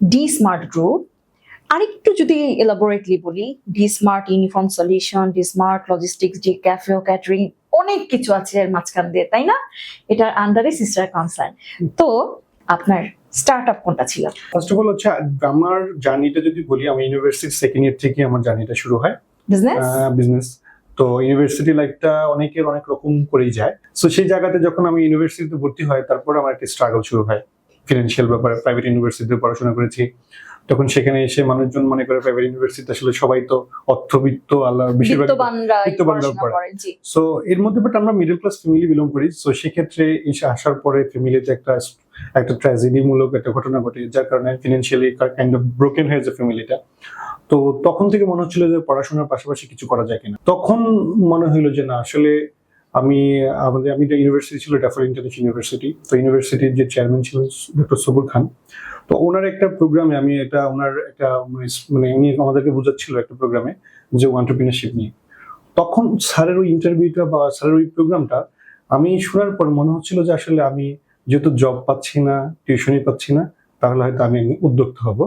D smart group আরেকটু যদি elaborately বলি D smart uniform solution D smart logistics D cafe catering অনেক কিছু আছে এর মাঝখান দিয়ে তাই না? এটার আন্ডারে সিস্টার কনসার্ন তো আপনার স্টার্ট আপ কোনটা ছিল? ফার্স্ট অফ অল হচ্ছে আমার জার্নিটা যদি বলি আমি ইউনিভার্সিটির সেকেন্ড ইয়ার থেকে আমার জার্নিটা শুরু হয়। বিজনেস বিজনেস তো ইউনিভার্সিটি লাইফটা অনেকের অনেক রকম করেই যায়। সো সেই জায়গাতে যখন আমি ইউনিভার্সিটিতে ভর্তি হয় তারপর আমার একটা স্ট্রাগল শুরু হয়। ফিনান্সিয়াল ব্যাপারে প্রাইভেট ইউনিভার্সিটিতে পড়াশোনা করেছি। তখন সেখানে এসে মানুষজন মনে করে প্রাইভেট ইউনিভার্সিটিতে আসলে সবাই তো অর্থবিত্ত আল্লাহ বেশিরভাগ বিত্তবানরা বিত্তবানরা পড়ে। সো এর মধ্যে বাট আমরা মিডল ক্লাস ফ্যামিলি বিলং করি। সো সেক্ষেত্রে এসে আসার পরে ফ্যামিলিতে একটা একটা ট্র্যাজেডি মূলক একটা ঘটনা ঘটে যার কারণে ফিনান্সিয়ালি কাইন্ড অফ ব্রোকেন হয়ে যায় ফ্যামিলিটা তো তখন থেকে মনে হচ্ছিল যে পড়াশোনার পাশাপাশি কিছু করা যায় কিনা। তখন মনে হইল যে না আসলে আমি, আমাদের, আমি ইউনিভার্সিটি ছিল ডাফার ইন্টারন্যাশনাল ইউনিভার্সিটি তো ইউনিভার্সিটির যে চেয়ারম্যান ছিলেন ডক্টর সবুর খান তো ওনার একটা প্রোগ্রামে আমি এটা ওনার একটা, মানে- মানে উনি আমাদেরকে বোঝাচ্ছিল একটা প্রোগ্রামে যে অন্টারপ্রিনারশিপ নিয়ে। তখন স্যারের ওই ইন্টারভিউটা বা স্যারের ওই প্রোগ্রামটা আমি শোনার পর মনে হচ্ছিল যে আসলে আমি যেহেতু জব পাচ্ছি না টিউশনই পাচ্ছি না, তাহলে হয়তো আমি উদ্যোক্তা হব।